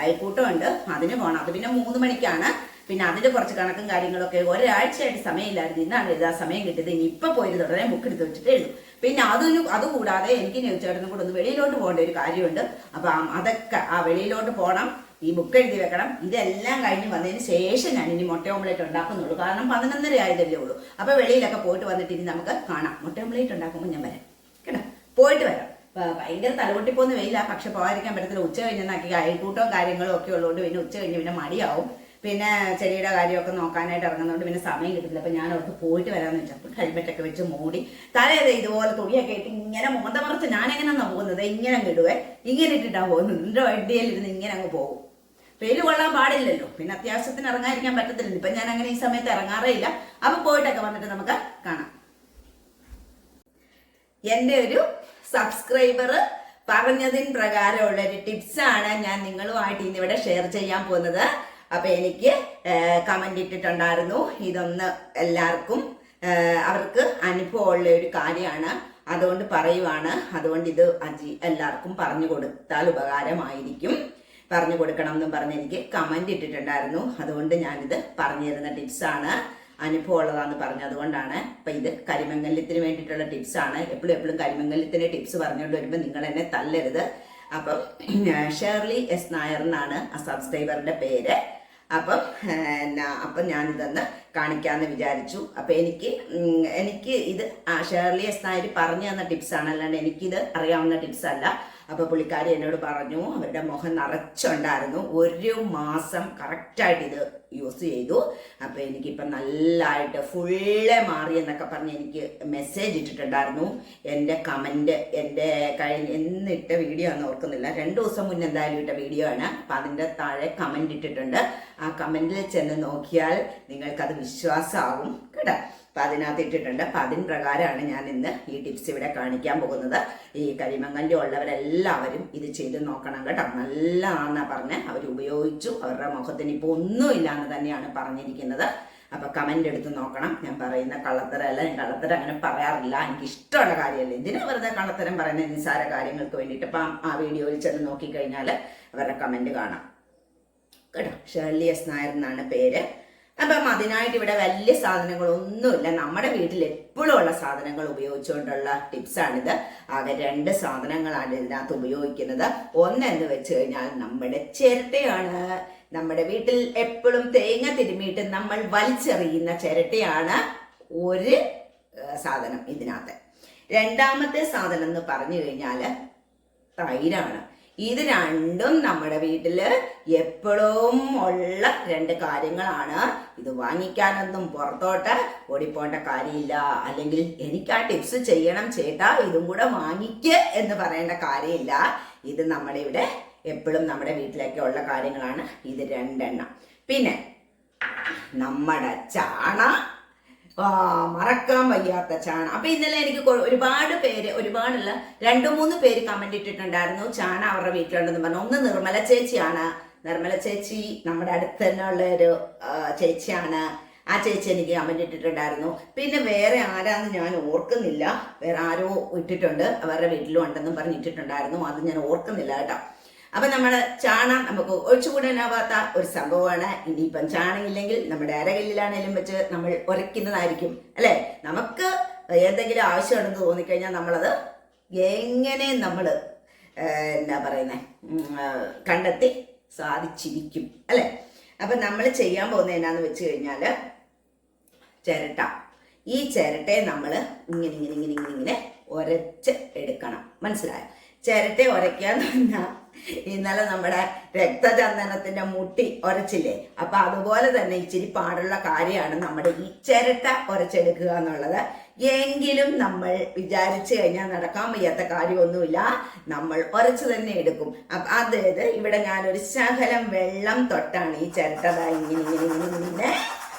അയൽക്കൂട്ടമുണ്ട് അതിന് പോകണം അത് പിന്നെ മൂന്ന് മണിക്കാണ്. പിന്നെ അതിന്റെ കുറച്ച് കണക്കും കാര്യങ്ങളൊക്കെ ഒരാഴ്ചയായിട്ട് സമയമില്ലായിരുന്നു. ഇന്നാണ് എഴുതാൻ സമയം കിട്ടിയത്. ഇനി ഇപ്പൊ പോയി തുടരെ ബുക്ക് എടുത്ത് വെച്ചിട്ട് എഴുതും പിന്നെ അതൊരു അതുകൂടാതെ എനിക്ക് നെയ്ച്ചേട്ടനും കൂടെ ഒന്ന് വെളിയിലോട്ട് പോകേണ്ട ഒരു കാര്യമുണ്ട്. അപ്പൊ അതൊക്കെ ആ വെളിയിലോട്ട് പോകണം ഈ ബുക്ക് എഴുതി വെക്കണം. ഇതെല്ലാം കഴിഞ്ഞ് വന്നതിന് ശേഷം ഞാൻ ഇനി മുട്ട ഓംലേറ്റ് ഉണ്ടാക്കുന്നുള്ളൂ. കാരണം പതിനൊന്നര ആയതല്ലേ ഉള്ളൂ. അപ്പൊ വെളിയിലൊക്കെ പോയിട്ട് വന്നിട്ട് ഇനി നമുക്ക് കാണാം. മുട്ട ഓംലേറ്റ് ഉണ്ടാക്കുമ്പോൾ ഞാൻ വരാം. കേട്ടോ? പോയിട്ട് വരാം. ഭയങ്കര പോകുന്ന വെയില്ല പക്ഷെ പോകാതിരിക്കാൻ പറ്റത്തില്ല. ഉച്ച കഴിഞ്ഞാക്കി അയൽക്കൂട്ടവും കാര്യങ്ങളും ഒക്കെ ഉള്ളതുകൊണ്ട് പിന്നെ ഉച്ച കഴിഞ്ഞ് പിന്നെ മടിയാവും. പിന്നെ ചെടിയുടെ കാര്യമൊക്കെ നോക്കാനായിട്ട് ഇറങ്ങുന്നതുകൊണ്ട് പിന്നെ സമയം കിട്ടില്ല. അപ്പൊ ഞാൻ അവർക്ക് പോയിട്ട് വരാമെന്ന് വെച്ചപ്പോൾ ഹെൽമെറ്റ് ഒക്കെ വെച്ച് മൂടി തലേത് ഇതുപോലെ തുണിയൊക്കെ ഇട്ട് ഇങ്ങനെ മോന്ത മറച്ച് ഞാൻ എങ്ങനെയാണ് പോകുന്നത്? ഇങ്ങനെ കിടുവേ ഇങ്ങനെ ഇട്ടിട്ടാ പോകുന്നത്. നിന്റെ വണ്ടിയിലിരുന്ന് ഇങ്ങനെ അങ്ങ് പോകും. പേര് കൊള്ളാൻ പാടില്ലല്ലോ. പിന്നെ അത്യാവശ്യത്തിന് ഇറങ്ങാതിരിക്കാൻ പറ്റത്തില്ല ഇപ്പൊ ഞാൻ അങ്ങനെ ഈ സമയത്ത് ഇറങ്ങാറേ ഇല്ല. അപ്പൊ പോയിട്ടൊക്കെ വന്നിട്ട് നമുക്ക് കാണാം. എന്റെ ഒരു സബ്സ്ക്രൈബർ പറഞ്ഞതിൻ പ്രകാരമുള്ള ഒരു ടിപ്സ് ആണ് ഞാൻ നിങ്ങളുമായിട്ട് ഇന്നിവിടെ ഷെയർ ചെയ്യാൻ പോകുന്നത്. അപ്പൊ എനിക്ക് കമന്റ് ഇട്ടിട്ടുണ്ടായിരുന്നു. ഇതൊന്ന് എല്ലാവർക്കും അവർക്ക് അനുഭവമുള്ള ഒരു കാര്യമാണ്. അതുകൊണ്ട് പറയുവാണ്. അതുകൊണ്ട് ഇത് അജി എല്ലാവർക്കും പറഞ്ഞു കൊടുത്താൽ ഉപകാരമായിരിക്കും. പറഞ്ഞു കൊടുക്കണം എന്നും പറഞ്ഞ് എനിക്ക് കമന്റ് ഇട്ടിട്ടുണ്ടായിരുന്നു. അതുകൊണ്ട് ഞാനിത് പറഞ്ഞു തരുന്ന ടിപ്സാണ് അനുഭവം ഉള്ളതാന്ന് പറഞ്ഞു. അതുകൊണ്ടാണ് അപ്പൊ ഇത് കരിമംഗല്യത്തിന് വേണ്ടിയിട്ടുള്ള ടിപ്സാണ് എപ്പോഴും എപ്പോഴും കരിമംഗല്യത്തിന്റെ ടിപ്സ് പറഞ്ഞുകൊണ്ട് വരുമ്പോൾ നിങ്ങൾ എന്നെ തല്ലരുത്. അപ്പം ഷേർലി എസ് നായർ എന്നാണ് ആ സബ്സ്ക്രൈബറിന്റെ പേര്. അപ്പം എന്നാ അപ്പം ഞാനിതൊന്ന് കാണിക്കാമെന്ന് വിചാരിച്ചു. അപ്പം എനിക്ക് എനിക്ക് ഇത് ഷേർലി എസ് നായർ പറഞ്ഞു തന്ന ടിപ്സാണ് അല്ലാണ്ട് എനിക്കിത് അറിയാവുന്ന ടിപ്സ് അല്ല അപ്പോൾ പുള്ളിക്കാരി എന്നോട് പറഞ്ഞു അവരുടെ മുഖം നിറച്ചുണ്ടായിരുന്നു. ഒരു മാസം കറക്റ്റായിട്ട് ഇത് യൂസ് ചെയ്തു. അപ്പോൾ എനിക്കിപ്പം നല്ലതായിട്ട് ഫുള്ള് മാറി എന്നൊക്കെ പറഞ്ഞ് എനിക്ക് മെസ്സേജ് ഇട്ടിട്ടുണ്ടായിരുന്നു. എന്റെ കമന്റ് എന്റെ കഴിഞ്ഞ എന്നിട്ട വീഡിയോ ആണെന്ന് ഓർക്കുന്നില്ല. രണ്ട് ദിവസം മുന്നേ എന്തായാലും ഇട്ട വീഡിയോ ആണ്. അപ്പം അതിന്റെ താഴെ കമന്റ് ഇട്ടിട്ടുണ്ട്. ആ കമന്റിൽ ചെന്ന് നോക്കിയാൽ നിങ്ങൾക്കത് വിശ്വാസമാകും കേട്ടോ? അപ്പം അതിനകത്ത് ഇട്ടിട്ടുണ്ട്. അപ്പം അതിന് പ്രകാരമാണ് ഞാൻ ഇന്ന് ഈ ടിപ്സ് ഇവിടെ കാണിക്കാൻ പോകുന്നത്. ഈ കരിമങ്ങന്റെ ഉള്ളവരെല്ലാവരും ഇത് ചെയ്ത് നോക്കണം കേട്ടോ. നല്ലതാണെന്നാ പറഞ്ഞ് അവർ ഉപയോഗിച്ചു. അവരുടെ മുഖത്തിന് ഇപ്പോൾ ഒന്നുമില്ല എന്ന് തന്നെയാണ് പറഞ്ഞിരിക്കുന്നത്. അപ്പൊ കമന്റ് എടുത്ത് നോക്കണം. ഞാൻ പറയുന്ന കള്ളത്തരമല്ല ഞാൻ കള്ളത്തരം അങ്ങനെ പറയാറില്ല. എനിക്ക് ഇഷ്ടമുള്ള കാര്യമല്ല. എന്തിനാ വെറുതെ കള്ളത്തരം പറയുന്ന നിസ്സാര കാര്യങ്ങൾക്ക് വേണ്ടിയിട്ട്? അപ്പം ആ വീഡിയോയിൽ ചെന്ന് നോക്കിക്കഴിഞ്ഞാൽ അവരുടെ കമന്റ് കാണാം. കേട്ടോ. ഷേർലി എസ് നായർ എന്നാണ് പേര്. അപ്പം അതിനായിട്ട് ഇവിടെ വലിയ സാധനങ്ങളൊന്നുമില്ല. നമ്മുടെ വീട്ടിൽ എപ്പോഴും ഉള്ള സാധനങ്ങൾ ഉപയോഗിച്ചുകൊണ്ടുള്ള ടിപ്സാണിത്. ആകെ രണ്ട് സാധനങ്ങളാണ് ഇതിനകത്ത് ഉപയോഗിക്കുന്നത്. ഒന്നെന്ന് വെച്ച് കഴിഞ്ഞാൽ നമ്മുടെ ചിരട്ടയാണ്. നമ്മുടെ വീട്ടിൽ എപ്പോഴും തേങ്ങ തിരുമ്മിയിട്ട് നമ്മൾ വലിച്ചെറിയുന്ന ചിരട്ടയാണ് ഒരു സാധനം ഇതിനകത്ത്. രണ്ടാമത്തെ സാധനം എന്ന് പറഞ്ഞു കഴിഞ്ഞാൽ തൈരാണ്. ഇത് രണ്ടും നമ്മുടെ വീട്ടിൽ എപ്പോഴും ഉള്ള രണ്ട് കാര്യങ്ങളാണ്. ഇത് വാങ്ങിക്കാനൊന്നും പുറത്തോട്ട് ഓടിപ്പോണ്ട കാര്യമില്ല. അല്ലെങ്കിൽ എനിക്ക് ആ ടിപ്സ് ചെയ്യണം ചേട്ടാ ഇതും കൂടെ വാങ്ങിക്ക് എന്ന് പറയേണ്ട കാര്യമില്ല. ഇത് നമ്മുടെ ഇവിടെ എപ്പോഴും നമ്മുടെ വീട്ടിലൊക്കെ ഉള്ള കാര്യങ്ങളാണ്. ഇത് രണ്ടെണ്ണം. പിന്നെ നമ്മുടെ ചാണ മറക്കാൻ വയ്യാത്ത ചാണ. അപ്പൊ ഇന്നലെ എനിക്ക് ഒരുപാട് പേര് ഒരുപാടല്ല രണ്ടു മൂന്ന് പേര് കമന്റ് ഇട്ടിട്ടുണ്ടായിരുന്നു. ചാണ അവരുടെ വീട്ടിലുണ്ടെന്ന് പറഞ്ഞു. ഒന്ന് നിർമ്മല ചേച്ചിയാണ്. നിർമ്മല ചേച്ചി നമ്മുടെ അടുത്ത് തന്നെ ഉള്ള ഒരു ചേച്ചിയാണ്. ആ ചേച്ചി എനിക്ക് കമന്റ് ഇട്ടിട്ടുണ്ടായിരുന്നു. പിന്നെ വേറെ ആരാന്ന് ഞാൻ ഓർക്കുന്നില്ല. വേറെ ആരോ ഇട്ടിട്ടുണ്ട്. അവരുടെ വീട്ടിലും ഉണ്ടെന്നും പറഞ്ഞിട്ടിട്ടുണ്ടായിരുന്നു. അത് ഞാൻ ഓർക്കുന്നില്ല കേട്ടോ. അപ്പൊ നമ്മൾ ചാണ നമുക്ക് ഒഴിച്ചുകൂടാനാവാത്ത ഒരു സംഭവമാണ്. ഇനിയിപ്പം ചാണയില്ലെങ്കിൽ നമ്മുടെ അരകല്ലിലാണേലും വെച്ച് നമ്മൾ ഉരയ്ക്കുന്നതായിരിക്കും അല്ലെ? നമുക്ക് എന്തെങ്കിലും ആവശ്യമുണ്ടെന്ന് തോന്നിക്കഴിഞ്ഞാൽ നമ്മളത് എങ്ങനെ നമ്മൾ എന്താ പറയുന്നത് കണ്ടെത്തി സാധിച്ചിരിക്കും അല്ലെ? അപ്പൊ നമ്മൾ ചെയ്യാൻ പോകുന്നത് എന്നാന്ന് വെച്ച് കഴിഞ്ഞാൽ ചിരട്ട. ഈ ചിരട്ടയെ നമ്മൾ ഇങ്ങനെ ഇങ്ങനെ ഇങ്ങനെ ഇങ്ങനെ ഉരച്ച് എടുക്കണം. മനസ്സിലായോ? ചിരട്ട ഉരയ്ക്കാന്ന് പറഞ്ഞാൽ ഇന്നലെ നമ്മുടെ രക്തചന്ദനത്തിന്റെ മുട്ടി ഉരച്ചില്ലേ അപ്പൊ അതുപോലെ തന്നെ ഇച്ചിരി പാടുള്ള കാര്യമാണ് നമ്മുടെ ഈ ചിരട്ട ഉരച്ചെടുക്കുക എന്നുള്ളത്. എങ്കിലും നമ്മൾ വിചാരിച്ചു കഴിഞ്ഞാൽ നടക്കാൻ വയ്യാത്ത കാര്യമൊന്നുമില്ല. നമ്മൾ ഉരച്ചു തന്നെ എടുക്കും. അപ്പൊ അതായത് ഇവിടെ ഞാനൊരു ശകലം വെള്ളം തൊട്ടാണ് ഈ ഇങ്ങനെ ഇങ്ങനെ ഇങ്ങനെ ഇങ്ങനെ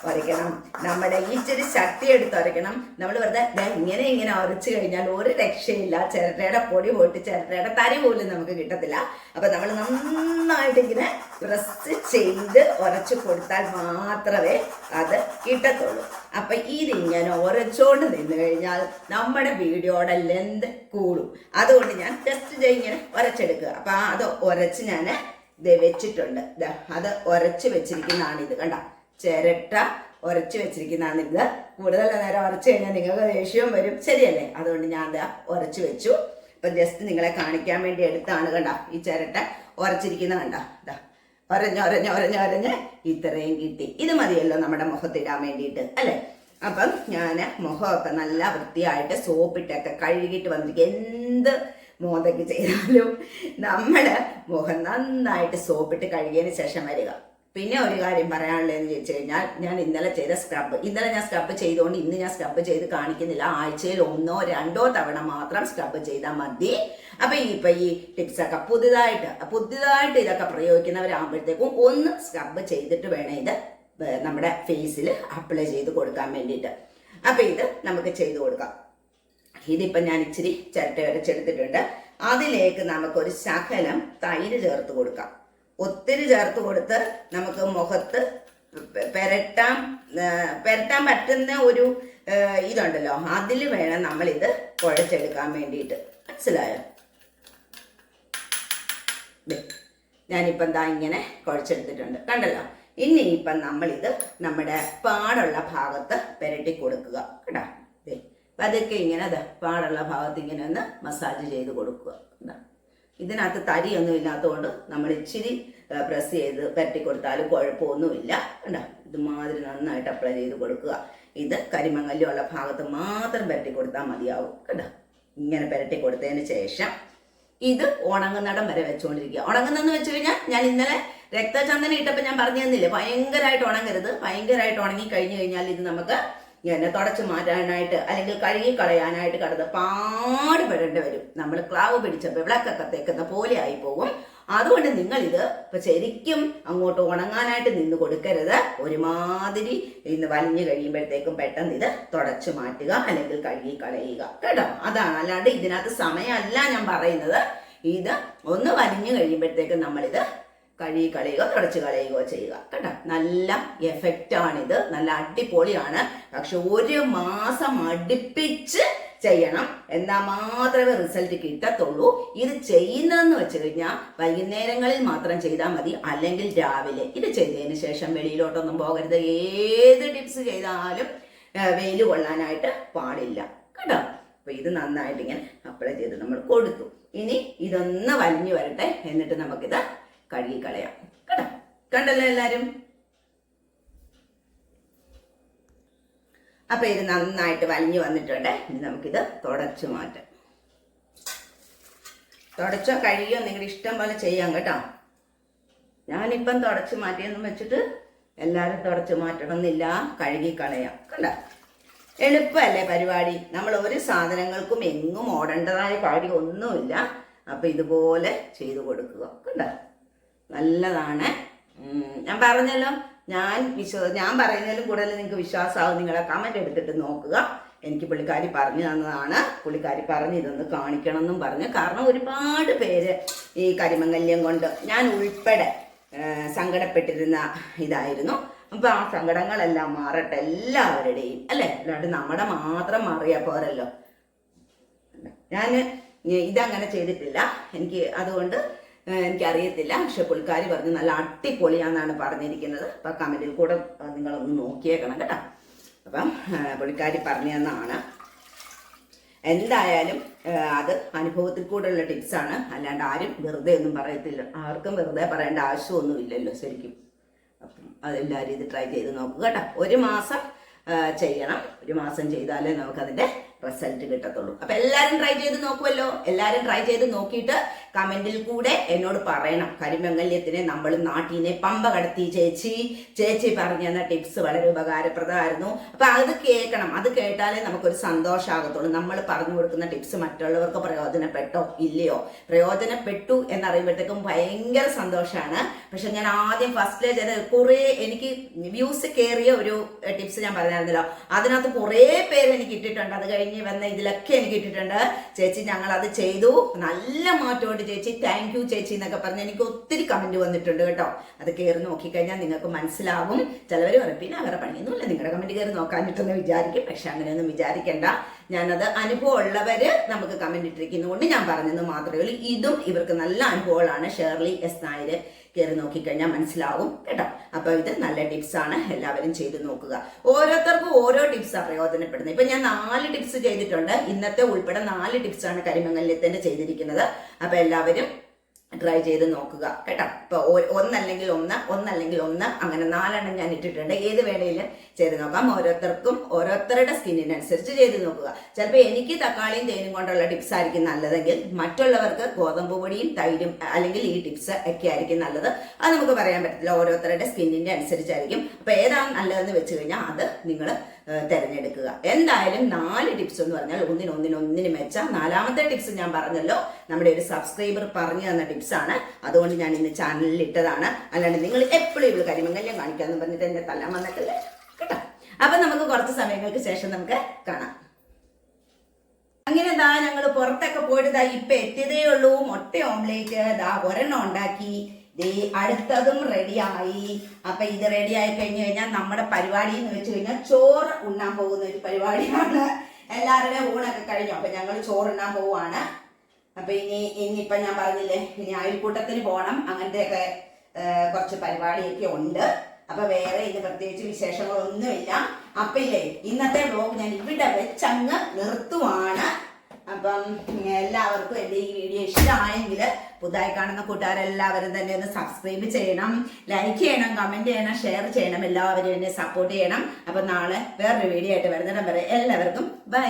ഉരയ്ക്കണം നമ്മുടെ ഇച്ചിരി ശക്തി എടുത്ത് ഉരയ്ക്കണം നമ്മൾ വെറുതെ ഇങ്ങനെ ഇങ്ങനെ ഉരച്ചു കഴിഞ്ഞാൽ ഒരു രക്ഷയില്ല. ചിരട്ടയുടെ പൊടി പോയിട്ട് ചിരട്ടയുടെ തരി പോലും നമുക്ക് കിട്ടത്തില്ല. അപ്പൊ നമ്മൾ നന്നായിട്ട് ഇങ്ങനെ പ്രസ് ചെയ്ത് ഉരച്ചു കൊടുത്താൽ മാത്രമേ അത് കിട്ടത്തുള്ളൂ. അപ്പൊ ഇതിങ്ങനെ ഉരച്ചോണ്ട് നിന്ന് കഴിഞ്ഞാൽ നമ്മുടെ വീഡിയോയുടെ ലെന്ത് കൂടും. അതുകൊണ്ട് ഞാൻ ടെസ്റ്റ് ഇങ്ങനെ ഉരച്ചെടുക്കുക. അപ്പൊ അത് ഉരച്ച് ഞാൻ വെച്ചിട്ടുണ്ട്. അത് ഉരച്ച് വെച്ചിരിക്കുന്നതാണ് ഇത്. കണ്ട? ചിരട്ട ഉരച്ച് വെച്ചിരിക്കുന്നതാണ് ഇത്. കൂടുതൽ നേരം ഉരച്ച് കഴിഞ്ഞാൽ നിങ്ങൾക്ക് ദേഷ്യവും വരും. ശരിയല്ലേ? അതുകൊണ്ട് ഞാൻ ദാ ഉരച്ച് വെച്ചു. ഇപ്പൊ ജസ്റ്റ് നിങ്ങളെ കാണിക്കാൻ വേണ്ടി എടുത്താണ് കണ്ട ഈ ചിരട്ട ഉരച്ചിരിക്കുന്ന കണ്ട. ഇതാ ഒരഞ്ഞ് ഒരഞ്ഞ് ഒരഞ്ഞ് ഇത്രയും കിട്ടി. ഇത് മതിയല്ലോ നമ്മുടെ മുഖത്തിടാൻ വേണ്ടിയിട്ട് അല്ലേ? അപ്പം ഞാൻ മുഖമൊക്കെ നല്ല വൃത്തിയായിട്ട് സോപ്പിട്ടൊക്കെ കഴുകിയിട്ട് വന്നിരിക്കും. എന്ത് മോന്തയ്ക്ക് ചെയ്താലും നമ്മുടെ മുഖം നന്നായിട്ട് സോപ്പിട്ട് കഴുകിയതിന് ശേഷം വരിക. പിന്നെ ഒരു കാര്യം പറയാനുള്ളതെന്ന് ചോദിച്ചു കഴിഞ്ഞാൽ ഞാൻ ഇന്നലെ ചെയ്ത സ്ക്രബ് ഇന്നലെ ഞാൻ സ്ക്രബ് ചെയ്തുകൊണ്ട് ഇന്ന് ഞാൻ സ്ക്രബ് ചെയ്ത് കാണിക്കുന്നില്ല. ആഴ്ചയിൽ ഒന്നോ രണ്ടോ തവണ മാത്രം സ്ക്രബ് ചെയ്താൽ മതി. അപ്പൊ ഇപ്പൊ ഈ ടിപ്സൊക്കെ പുതുതായിട്ട് പുതുതായിട്ട് ഇതൊക്കെ പ്രയോഗിക്കുന്നവരാകുമ്പോഴത്തേക്കും ഒന്ന് സ്ക്രബ് ചെയ്തിട്ട് വേണം ഇത് നമ്മുടെ ഫേസിൽ അപ്ലൈ ചെയ്ത് കൊടുക്കാൻ വേണ്ടിയിട്ട്. അപ്പൊ ഇത് നമുക്ക് ചെയ്ത് കൊടുക്കാം. ഇതിപ്പം ഞാൻ ഇച്ചിരി ചിരട്ട വരച്ചെടുത്തിട്ടുണ്ട് അതിലേക്ക് നമുക്കൊരു ശകലം തൈര് ചേർത്ത് കൊടുക്കാം. ഒത്തിരി ചേർത്ത് കൊടുത്ത് നമുക്ക് മുഖത്ത് പെരട്ടാൻ പെരട്ടാൻ പറ്റുന്ന ഒരു ഇതുണ്ടല്ലോ. അതിൽ വേണം നമ്മളിത് കുഴച്ചെടുക്കാൻ വേണ്ടിയിട്ട്. മനസ്സിലായോ? ഞാനിപ്പം എന്താ ഇങ്ങനെ കുഴച്ചെടുത്തിട്ടുണ്ട്. കണ്ടല്ലോ? ഇനി ഇപ്പം നമ്മളിത് നമ്മുടെ പാടുള്ള ഭാഗത്ത് പെരട്ടി കൊടുക്കുക. കേട്ടോ? അതൊക്കെ ഇങ്ങനെ പാടുള്ള ഭാഗത്ത് ഇങ്ങനെ ഒന്ന് മസാജ് ചെയ്ത് കൊടുക്കുക. കേട്ടോ ഇതിനകത്ത് തരിയൊന്നും ഇല്ലാത്തതുകൊണ്ട് നമ്മൾ ഇച്ചിരി പ്രസ് ചെയ്ത് പരട്ടി കൊടുത്താലും കുഴപ്പമൊന്നുമില്ല. കണ്ടോ? ഇതുമാതിരി നന്നായിട്ട് അപ്ലൈ ചെയ്ത് കൊടുക്കുക. ഇത് കരിമങ്ങല്ലുള്ള ഭാഗത്ത് മാത്രം പരട്ടി കൊടുത്താൽ മതിയാവും. കേട്ടോ ഇങ്ങനെ പരട്ടി കൊടുത്തതിന് ശേഷം ഇത് ഉണങ്ങുന്നിടം വരെ വെച്ചുകൊണ്ടിരിക്കുക ഉണങ്ങുന്നെന്ന് വെച്ച് കഴിഞ്ഞാൽ ഞാൻ ഇന്നലെ രക്തചന്ദനം ഇട്ടപ്പോൾ ഞാൻ പറഞ്ഞു തന്നില്ലേ ഭയങ്കരമായിട്ട് ഉണങ്ങരുത്. ഭയങ്കരമായിട്ട് ഉണങ്ങി കഴിഞ്ഞു കഴിഞ്ഞാൽ ഇത് നമുക്ക് എന്നെ തുടച്ചു മാറ്റാനായിട്ട് അല്ലെങ്കിൽ കഴുകി കളയാനായിട്ട് കിടന്ന് പാടുപെടേണ്ടി വരും. നമ്മൾ ക്ലാവ് പിടിച്ച വിളക്കൊക്കെ തേക്കുന്ന പോലെ ആയി പോകും. അതുകൊണ്ട് നിങ്ങൾ ഇത് ഇപ്പൊ ശരിക്കും അങ്ങോട്ട് ഉണങ്ങാനായിട്ട് നിന്ന് കൊടുക്കരുത്. ഒരുമാതിരി ഇന്ന് വലിഞ്ഞു കഴിയുമ്പോഴത്തേക്കും പെട്ടെന്ന് ഇത് തുടച്ചു മാറ്റുക അല്ലെങ്കിൽ കഴുകി കളയുക. കേട്ടോ? അതാണ്. അല്ലാണ്ട് ഇതിനകത്ത് സമയമല്ല ഞാൻ പറയുന്നത്. ഇത് ഒന്ന് വലിഞ്ഞു കഴിയുമ്പോഴത്തേക്കും നമ്മളിത് കഴുകി കളയുകയോ തുടച്ച് കളയുകയോ ചെയ്യുക. കേട്ടോ നല്ല എഫക്റ്റാണിത് നല്ല അടിപൊളിയാണ്. പക്ഷെ ഒരു മാസം അടുപ്പിച്ച് ചെയ്യണം. എന്നാൽ മാത്രമേ റിസൾട്ട് കിട്ടത്തുള്ളൂ. ഇത് ചെയ്യുന്നതെന്ന് വെച്ച് കഴിഞ്ഞാൽ വൈകുന്നേരങ്ങളിൽ മാത്രം ചെയ്താൽ മതി. അല്ലെങ്കിൽ രാവിലെ. ഇത് ചെയ്തതിന് ശേഷം വെളിയിലോട്ടൊന്നും പോകരുത്. ഏത് ടിപ്സ് ചെയ്താലും വെയിൽ കൊള്ളാനായിട്ട് പാടില്ല. കേട്ടോ അപ്പൊ ഇത് നന്നായിട്ട് ഇങ്ങനെ അപ്ലൈ ചെയ്ത് നമ്മൾ കൊടുത്തു. ഇനി ഇതൊന്ന് വലിഞ്ഞു വരട്ടെ. എന്നിട്ട് നമുക്കിത് കഴുകിക്കളയാം. കേട്ടോ? കണ്ടല്ലോ എല്ലാരും? അപ്പൊ ഇത് നന്നായിട്ട് വലിഞ്ഞു വന്നിട്ടുണ്ട്. ഇനി നമുക്കിത് തുടച്ചു മാറ്റാം. തുടച്ചോ കഴുകിയോ നിങ്ങളുടെ ഇഷ്ടം പോലെ ചെയ്യാം കേട്ടോ. ഞാനിപ്പം തുടച്ചു മാറ്റിയെന്നും വെച്ചിട്ട് എല്ലാവരും തുടച്ചു മാറ്റണമെന്നില്ല. കഴുകി കളയാം കണ്ട? എളുപ്പമല്ലേ പരിപാടി. നമ്മൾ ഒരു സാധനങ്ങൾക്കും എങ്ങും ഓടേണ്ടതായ കാര്യം ഒന്നുമില്ല. അപ്പൊ ഇതുപോലെ ചെയ്തു കൊടുക്കുക. കണ്ട? നല്ലതാണ്. ഞാൻ പറഞ്ഞല്ലോ ഞാൻ വിശ്വ ഞാൻ പറയുന്നതിലും കൂടുതൽ നിങ്ങൾക്ക് വിശ്വാസമാവും. നിങ്ങളെ കമന്റ് എടുത്തിട്ട് നോക്കുക. എനിക്ക് പുള്ളിക്കാരി പറഞ്ഞു തന്നതാണ്. പുള്ളിക്കാരി പറഞ്ഞ് ഇതൊന്ന് കാണിക്കണം എന്നും പറഞ്ഞു. കാരണം ഒരുപാട് പേര് ഈ കരിമംഗല്യം കൊണ്ട് ഞാൻ ഉൾപ്പെടെ സങ്കടപ്പെട്ടിരുന്ന ഇതായിരുന്നു. അപ്പൊ ആ സങ്കടങ്ങളെല്ലാം മാറട്ടെ എല്ലാവരുടെയും അല്ലേ? അല്ലാണ്ട് നമ്മുടെ മാത്രം മാറിയാൽ പോരല്ലോ. ഞാൻ ഇതങ്ങനെ ചെയ്തിട്ടില്ല. എനിക്ക് അതുകൊണ്ട് എനിക്കറിയത്തില്ല. പക്ഷെ പുൽക്കാരി പറഞ്ഞ് നല്ല അടിപൊളിയാന്നാണ് പറഞ്ഞിരിക്കുന്നത്. അപ്പം കമന്റിൽ കൂടെ നിങ്ങളൊന്ന് നോക്കിയേക്കണം കേട്ടോ. അപ്പം പുള്ളിക്കാരി പറഞ്ഞു തന്നാണ് എന്തായാലും അത് അനുഭവത്തിൽ കൂടെയുള്ള ടിപ്സാണ് അല്ലാണ്ട് ആരും വെറുതെ ഒന്നും പറയത്തില്ല. ആർക്കും വെറുതെ പറയേണ്ട ആവശ്യമൊന്നും ഇല്ലല്ലോ ശരിക്കും. അപ്പം അതെല്ലാവരും ഇത് ട്രൈ ചെയ്ത് നോക്കുക കേട്ടോ. ഒരു മാസം ചെയ്യണം. ഒരു മാസം ചെയ്താലേ നമുക്കതിന്റെ റിസൾട്ട് കിട്ടത്തുള്ളൂ. അപ്പൊ എല്ലാരും ട്രൈ ചെയ്ത് നോക്കുമല്ലോ എല്ലാരും ട്രൈ ചെയ്ത് നോക്കിയിട്ട് കമന്റിൽ കൂടെ എന്നോട് പറയണം. കരിമംഗല്യത്തിനെ നമ്മൾ നാട്ടിനെ പമ്പ കടത്തി ചേച്ചി. ചേച്ചി പറഞ്ഞു തന്ന ടിപ്സ് വളരെ ഉപകാരപ്രദമായിരുന്നു. അപ്പൊ അത് കേൾക്കണം. അത് കേട്ടാലേ നമുക്കൊരു സന്തോഷമാകത്തുള്ളൂ നമ്മൾ പറഞ്ഞു കൊടുക്കുന്ന ടിപ്സ് മറ്റുള്ളവർക്ക് പ്രയോജനപ്പെട്ടോ ഇല്ലയോ? പ്രയോജനപ്പെട്ടു എന്നറിയുമ്പോഴത്തേക്കും ഭയങ്കര സന്തോഷമാണ് പക്ഷെ ഞാൻ ആദ്യം ഫസ്റ്റിലെ ചെയ്ത കുറേ എനിക്ക് വ്യൂസ് കയറിയ ഒരു ടിപ്സ് ഞാൻ പറഞ്ഞായിരുന്നല്ലോ. അതിനകത്ത് കുറേ പേര് എനിക്ക് ഇട്ടിട്ടുണ്ട്. അത് കഴിഞ്ഞ് വന്ന ഇതിലൊക്കെ എനിക്ക് ഇട്ടിട്ടുണ്ട്. ചേച്ചി ഞങ്ങൾ അത് ചെയ്തു. നല്ല മാറ്റമുണ്ട് ചേച്ചി താങ്ക് യു ചേച്ചി എന്നൊക്കെ പറഞ്ഞ് എനിക്ക് ഒത്തിരി കമന്റ് വന്നിട്ടുണ്ട് കേട്ടോ. അത് കയറി നോക്കിക്കഴിഞ്ഞാൽ നിങ്ങൾക്ക് മനസ്സിലാവും. ചിലവർ പറയും പിന്നെ അവരുടെ പണിയൊന്നുമില്ല. നിങ്ങളുടെ കമന്റ് കയറി നോക്കാനിട്ടെന്ന് വിചാരിക്കും. പക്ഷെ അങ്ങനെയൊന്നും വിചാരിക്കണ്ട. ഞാനത് അനുഭവം ഉള്ളവര് നമുക്ക് കമന്റ് ഇട്ടിരിക്കുന്നതുകൊണ്ട് ഞാൻ പറഞ്ഞത് മാത്രമേ ഉള്ളൂ. ഇതും ഇവർക്ക് നല്ല അനുഭവങ്ങളാണ്. Shirley S Nair. കയറി നോക്കിക്കഴിഞ്ഞാൽ മനസ്സിലാവും കേട്ടോ. അപ്പോൾ ഇത് നല്ല ടിപ്സ് ആണ്. എല്ലാവരും ചെയ്ത് നോക്കുക. ഓരോരുത്തർക്കും ഓരോ ടിപ്സാണ് പ്രയോജനപ്പെടുന്നത്. ഇപ്പൊ ഞാൻ നാല് ടിപ്സ് ചെയ്തിട്ടുണ്ട്. ഇന്നത്തെ ഉൾപ്പെടെ നാല് ടിപ്സ് ആണ് കരിമംഗല്യത്തിന്റെ ചെയ്തിരിക്കുന്നത്. അപ്പോൾ എല്ലാവരും ട്രൈ ചെയ്ത് നോക്കുക കേട്ടോ. ഇപ്പൊ ഒ- ഒന്നല്ലെങ്കിൽ ഒന്ന് ഒന്നല്ലെങ്കിൽ ഒന്ന് അങ്ങനെ നാലെണ്ണം ഞാൻ ഇട്ടിട്ടുണ്ട്. ഏത് വേണേലും ചെയ്ത് നോക്കാം. ഓരോരുത്തർക്കും ഓരോരുത്തരുടെ സ്കിന്നിനനുസരിച്ച് ചെയ്ത് നോക്കുക. ചിലപ്പോൾ എനിക്ക് തക്കാളിയും തേനും കൊണ്ടുള്ള ടിപ്സ് ആയിരിക്കും നല്ലതെങ്കിൽ മറ്റുള്ളവർക്ക് ഗോതമ്പ് പൊടിയും തൈരും അല്ലെങ്കിൽ ഈ ടിപ്സ് ഒക്കെ ആയിരിക്കും നല്ലത്. അത് നമുക്ക് പറയാൻ പറ്റില്ല ഓരോരുത്തരുടെ സ്കിന്നിന്റെ അനുസരിച്ചായിരിക്കും. അപ്പൊ ഏതാണ് നല്ലതെന്ന് വെച്ച് കഴിഞ്ഞാൽ അത് നിങ്ങൾ തിരഞ്ഞെടുക്കുക. എന്തായാലും നാല് ടിപ്സ് എന്ന് പറഞ്ഞാൽ ഒന്നിന് ഒന്നിന് ഒന്നിന് മെച്ച. നാലാമത്തെ ടിപ്സ് ഞാൻ പറഞ്ഞല്ലോ. നമ്മുടെ ഒരു സബ്സ്ക്രൈബർ പറഞ്ഞു തന്ന ടിപ്സ് ആണ്. അതുകൊണ്ട് ഞാൻ ഇന്ന് ചാനലിൽ ഇട്ടതാണ്. അല്ലാണ്ട് നിങ്ങൾ എപ്പോഴും ഇവിടെ കരിമങ്കല്യം കാണിക്കാന്ന് പറഞ്ഞിട്ട് എന്നെ തല്ലാൻ വന്നിട്ടില്ല? കേട്ടോ? അപ്പൊ നമുക്ക് കുറച്ച് സമയങ്ങൾക്ക് ശേഷം നമുക്ക് കാണാം. അങ്ങനെ ദാ ഞങ്ങൾ പുറത്തൊക്കെ പോയിട്ട് ദാ ഇപ്പൊ എത്തിയതേ ഉള്ളൂ. മുട്ട ഓംലേറ്റ് ദാ ഒരെണ്ണം ഉണ്ടാക്കി. ദേ അടുത്തതും റെഡിയായി അപ്പൊ ഇത് റെഡി ആയി കഴിഞ്ഞു കഴിഞ്ഞാൽ നമ്മുടെ പരിപാടി എന്ന് വെച്ച് കഴിഞ്ഞാൽ ചോറ് ഉണ്ണാൻ പോകുന്ന ഒരു പരിപാടിയാണ്. എല്ലാവരുടെയും ഊണൊക്കെ കഴിഞ്ഞു. അപ്പൊ ഞങ്ങൾ ചോറ് ഉണ്ണാൻ പോവാണ് അപ്പൊ ഇനി ഇനിയിപ്പൊ ഞാൻ പറഞ്ഞില്ലേ ഇനി അയൽക്കൂട്ടത്തിന് പോകണം. അങ്ങനത്തെയൊക്കെ ഒക്കെ കുറച്ച് പരിപാടിയൊക്കെ ഉണ്ട്. അപ്പൊ വേറെ ഇന്ന് പ്രത്യേകിച്ച് വിശേഷങ്ങളൊന്നുമില്ല. അപ്പൊ ഇല്ലേ ഇന്നത്തെ വ്ലോഗ് ഞാൻ ഇവിടെ വെച്ചങ്ങ് നിർത്തുവാണ്. അപ്പം എല്ലാവർക്കും എന്റെ ഈ വീഡിയോ ഇഷ്ടമായെങ്കിൽ പുതുതായി കാണുന്ന കൂട്ടുകാരെല്ലാവരും തന്നെ ഒന്ന് സബ്സ്ക്രൈബ് ചെയ്യണം ലൈക്ക് ചെയ്യണം കമന്റ് ചെയ്യണം ഷെയർ ചെയ്യണം എല്ലാവരും എന്നെ സപ്പോർട്ട് ചെയ്യണം. അപ്പം നാളെ വേറൊരു വീഡിയോ ആയിട്ട് വരുന്നിടം വരെ എല്ലാവർക്കും ബൈ